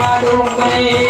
મારું કરે